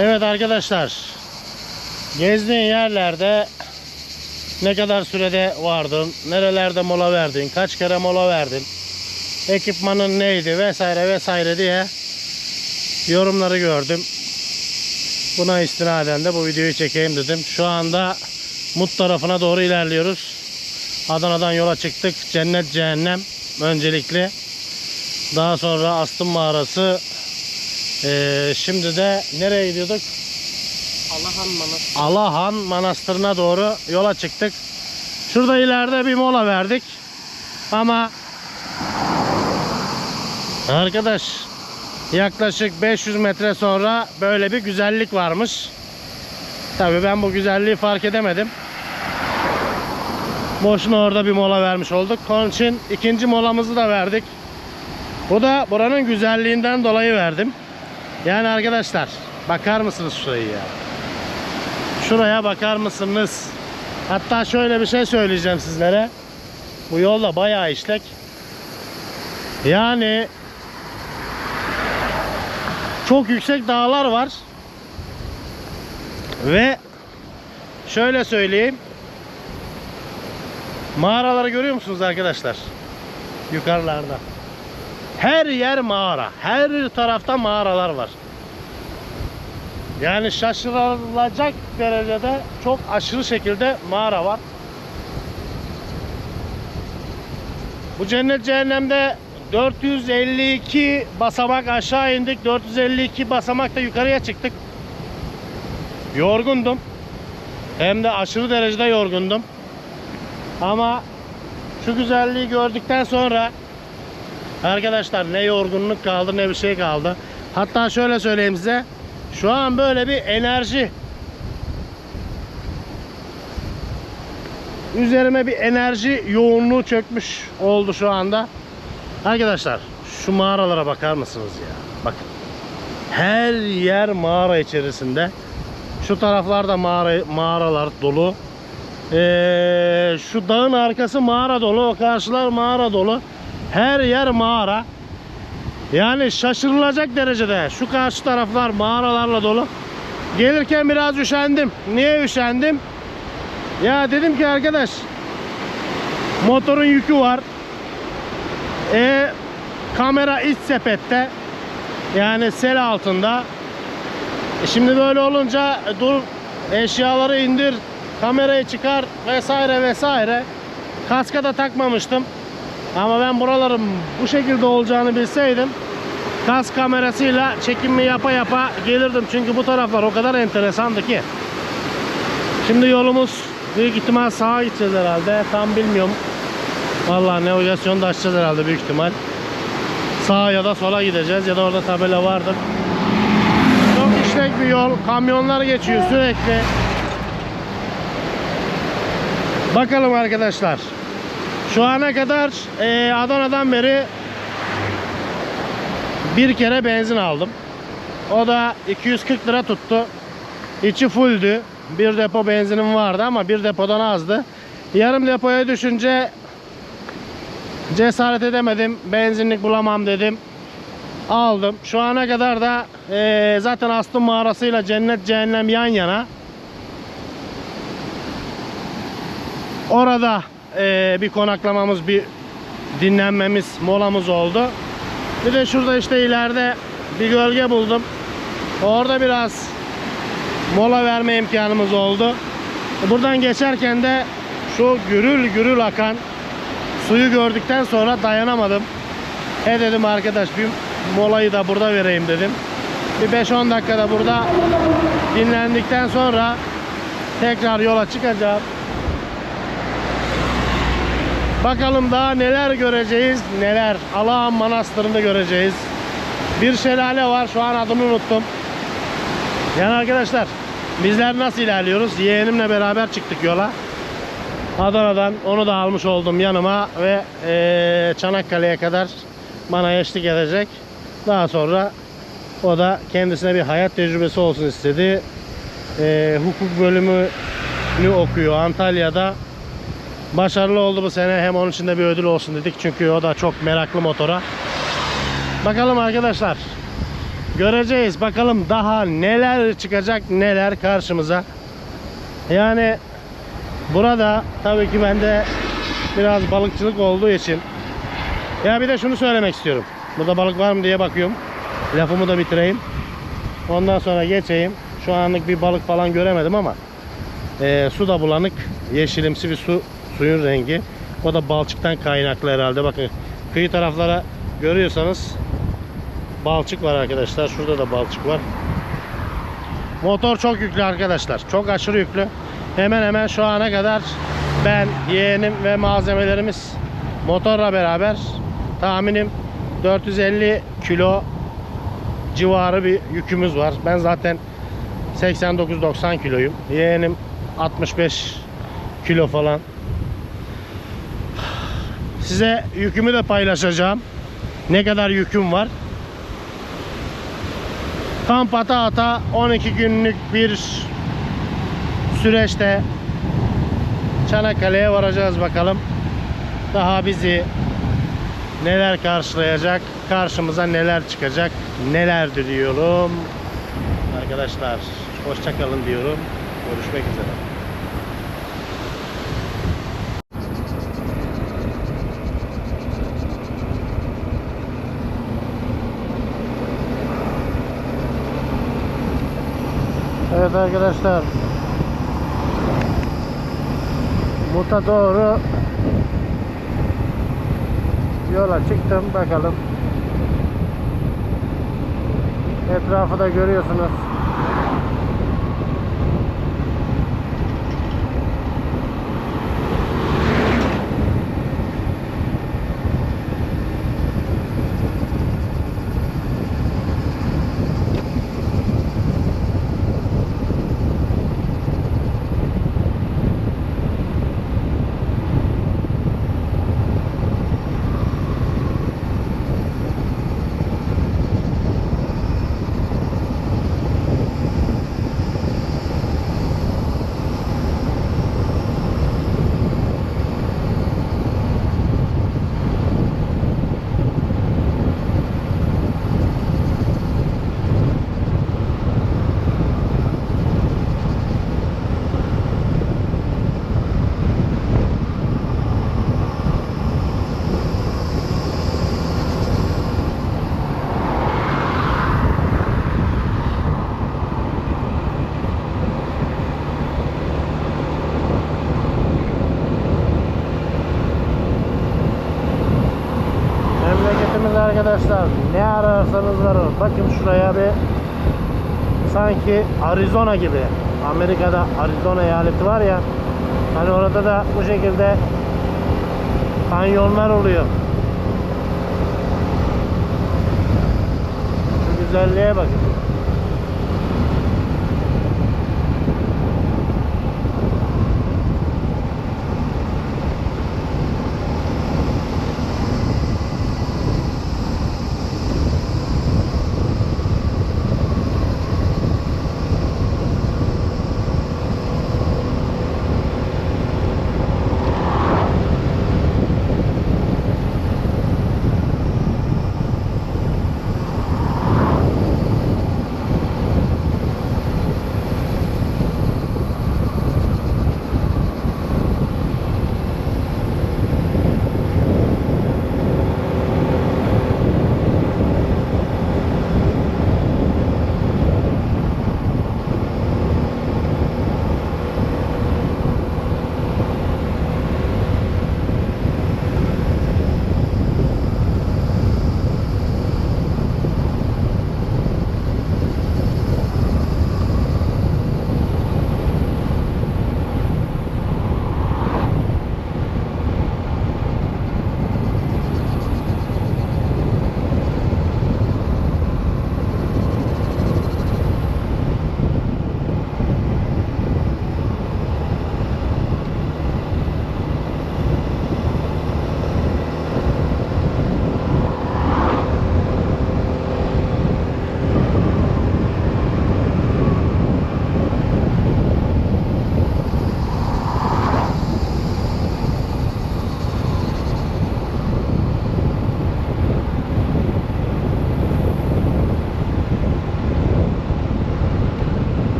Evet arkadaşlar. Gezdiğin yerlerde ne kadar sürede vardın, nerelerde mola verdin, kaç kere mola verdin, ekipmanın neydi vesaire vesaire diye yorumları gördüm. Buna istinaden de bu videoyu çekeyim dedim. Şu anda Mut tarafına doğru ilerliyoruz. Adana'dan yola çıktık. Cennet cehennem öncelikli. Daha sonra Astım mağarası. Ee, şimdi de nereye gidiyorduk? Allah'ın manası. Alahan Manastırı'na doğru yola çıktık. Şurada ileride bir mola verdik. Ama arkadaş yaklaşık 500 metre sonra böyle bir güzellik varmış. Tabii ben bu güzelliği fark edemedim. Boşuna orada bir mola vermiş olduk. Onun için ikinci molamızı da verdik. Bu da buranın güzelliğinden dolayı verdim. Yani arkadaşlar bakar mısınız şurayı ya? Şuraya bakar mısınız? Hatta şöyle bir şey söyleyeceğim sizlere. Bu yolda bayağı işlek. Yani çok yüksek dağlar var. Ve şöyle söyleyeyim. Mağaraları görüyor musunuz arkadaşlar? Yukarılarda. Her yer mağara. Her tarafta mağaralar var. Yani şaşırılacak derecede çok aşırı şekilde mağara var. Bu cennet cehennemde 452 basamak aşağı indik. 452 basamak da yukarıya çıktık. Yorgundum. Hem de aşırı derecede yorgundum. Ama şu güzelliği gördükten sonra arkadaşlar ne yorgunluk kaldı ne bir şey kaldı. Hatta şöyle söyleyeyim size. Şu an böyle bir enerji üzerime bir enerji yoğunluğu çökmüş oldu şu anda. Arkadaşlar şu mağaralara bakar mısınız ya? Bakın. Her yer mağara içerisinde. Şu taraflarda mağara, mağaralar dolu. Ee, şu dağın arkası mağara dolu. O karşılar mağara dolu. Her yer mağara. Yani şaşırılacak derecede şu karşı taraflar mağaralarla dolu. Gelirken biraz üşendim. Niye üşendim? Ya dedim ki arkadaş motorun yükü var. E kamera iç sepette. Yani sel altında. E şimdi böyle olunca dur eşyaları indir, kamerayı çıkar vesaire vesaire. Kaska da takmamıştım. Ama ben buraların bu şekilde olacağını bilseydim kas kamerasıyla çekimimi yapa yapa gelirdim. Çünkü bu taraflar o kadar enteresandı ki. Şimdi yolumuz büyük ihtimal sağa gideceğiz herhalde. Tam bilmiyorum. Vallahi navigasyonu da açacağız herhalde büyük ihtimal. Sağa ya da sola gideceğiz ya da orada tabela vardır. Çok işlek bir yol. Kamyonlar geçiyor sürekli. Bakalım arkadaşlar. Şu ana kadar eee, Adana'dan beri bir kere benzin aldım. O da 240 lira tuttu. İçi fulldü. Bir depo benzinim vardı ama bir depodan azdı. Yarım depoya düşünce cesaret edemedim. Benzinlik bulamam dedim. Aldım. Şu ana kadar da eee, zaten Astım mağarasıyla cennet cehennem yan yana. Orada eee, bir konaklamamız, bir dinlenmemiz, molamız oldu. Bir de şurada işte ileride bir gölge buldum. Orada biraz mola verme imkanımız oldu. Buradan geçerken de şu gürül gürül akan suyu gördükten sonra dayanamadım. He dedim arkadaş bir molayı da burada vereyim dedim. Bir 5-10 dakikada burada dinlendikten sonra tekrar yola çıkacağım. Bakalım daha neler göreceğiz, neler. Alahan Manastırı'nda göreceğiz. Bir şelale var, şu an adını unuttum. Yani arkadaşlar, bizler nasıl ilerliyoruz? Yeğenimle beraber çıktık yola. Adana'dan onu da almış oldum yanıma ve eee, Çanakkale'ye kadar bana eşlik edecek. Daha sonra o da kendisine bir hayat tecrübesi olsun istedi. Eee, hukuk bölümünü okuyor Antalya'da. Başarılı oldu bu sene. Hem onun için de bir ödül olsun dedik. Çünkü o da çok meraklı motora. Bakalım arkadaşlar. göreceğiz. Bakalım daha neler çıkacak neler karşımıza. Yani burada tabii ki bende biraz balıkçılık olduğu için ya bir de şunu söylemek istiyorum. Burada balık var mı diye bakıyorum. Lafımı da bitireyim. Ondan sonra geçeyim. Şu anlık bir balık falan göremedim ama e, su da bulanık. Yeşilimsi bir su suyun rengi. O da balçıktan kaynaklı herhalde. Bakın kıyı taraflara görüyorsanız balçık var arkadaşlar. Şurada da balçık var. Motor çok yüklü arkadaşlar. Çok aşırı yüklü. Hemen hemen şu ana kadar ben, yeğenim ve malzemelerimiz motorla beraber tahminim 450 kilo civarı bir yükümüz var. Ben zaten 89-90 kiloyum. Yeğenim 65 kilo falan. Size yükümü de paylaşacağım. Ne kadar yüküm var. Kamp ata ata 12 günlük bir süreçte Çanakkale'ye varacağız bakalım. Daha bizi neler karşılayacak, karşımıza neler çıkacak, neler diliyorum. Arkadaşlar hoşça kalın diyorum. Görüşmek üzere. Evet arkadaşlar. Mut'a doğru yola çıktım bakalım. Etrafı da görüyorsunuz. Memleketimiz arkadaşlar ne ararsanız var. Bakın şuraya bir sanki Arizona gibi. Amerika'da Arizona eyaleti var ya. Hani orada da bu şekilde kanyonlar oluyor. Şu güzelliğe bakın.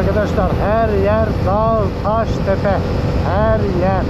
Arkadaşlar her yer dağ, taş, tepe. Her yer.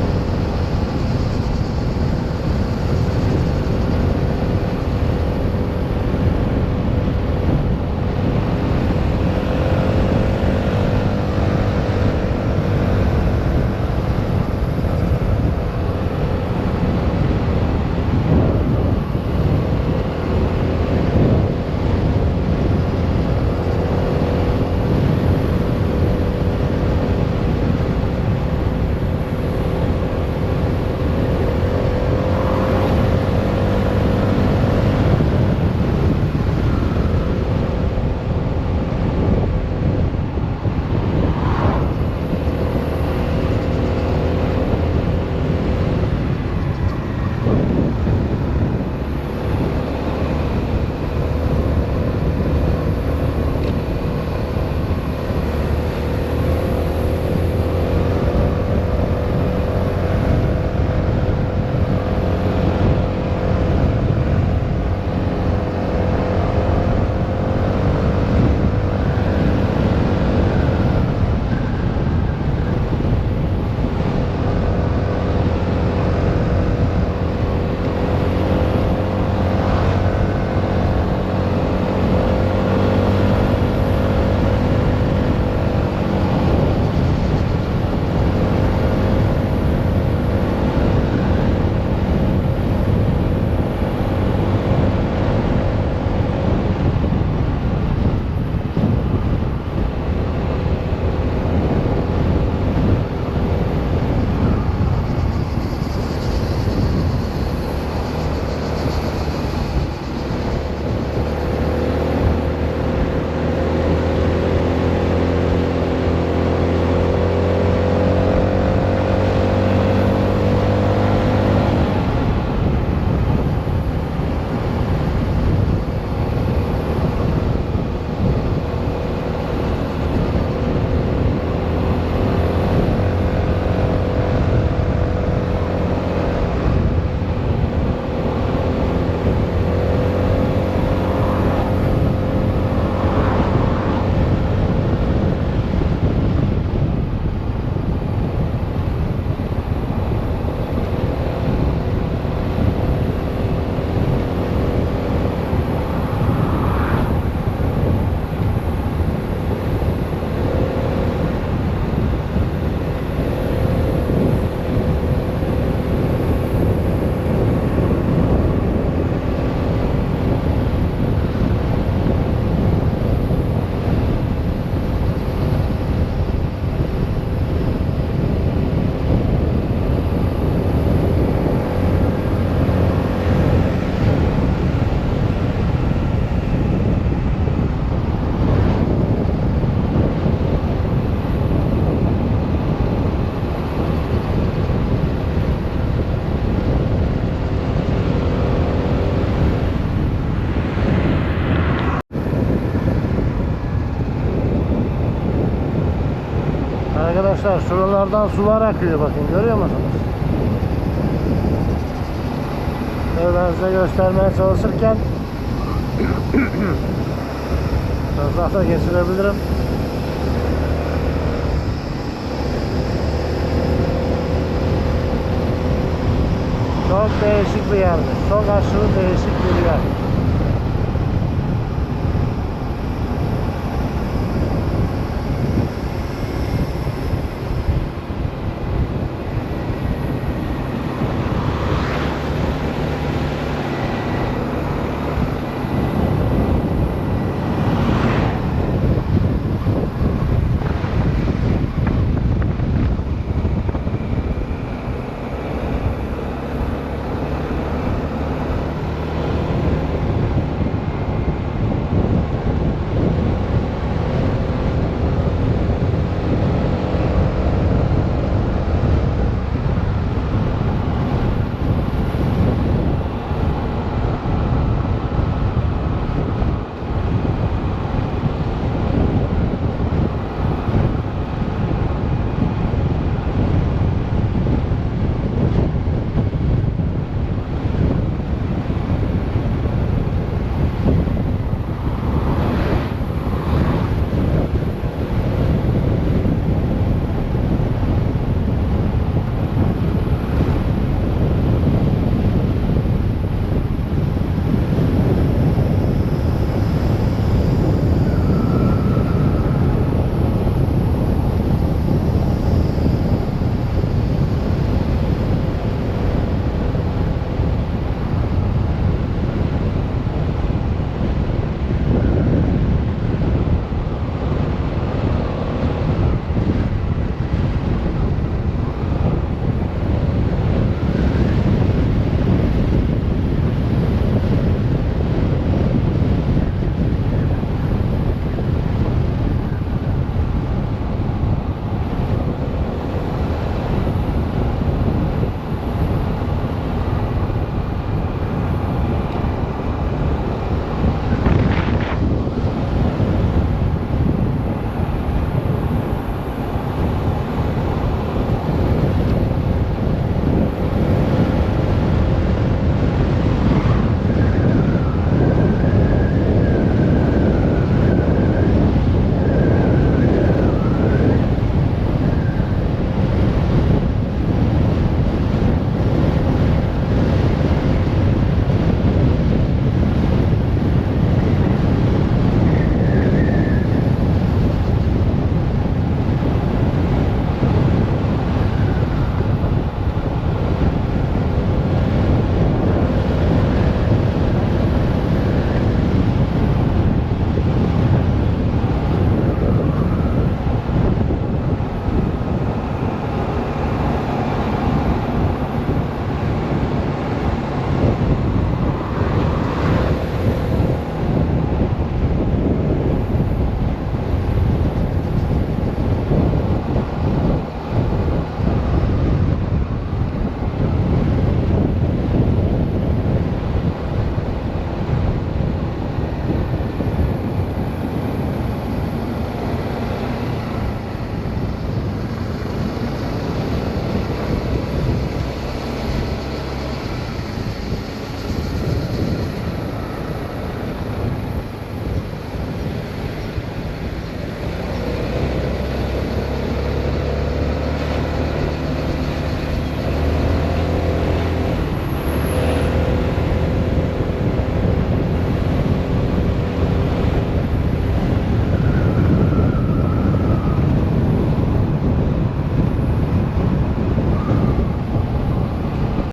Arkadaşlar şuralardan sular akıyor bakın görüyor musunuz? Şöyle size göstermeye çalışırken Biraz daha da geçirebilirim. Çok değişik bir yerdir. Çok aşırı değişik bir yer.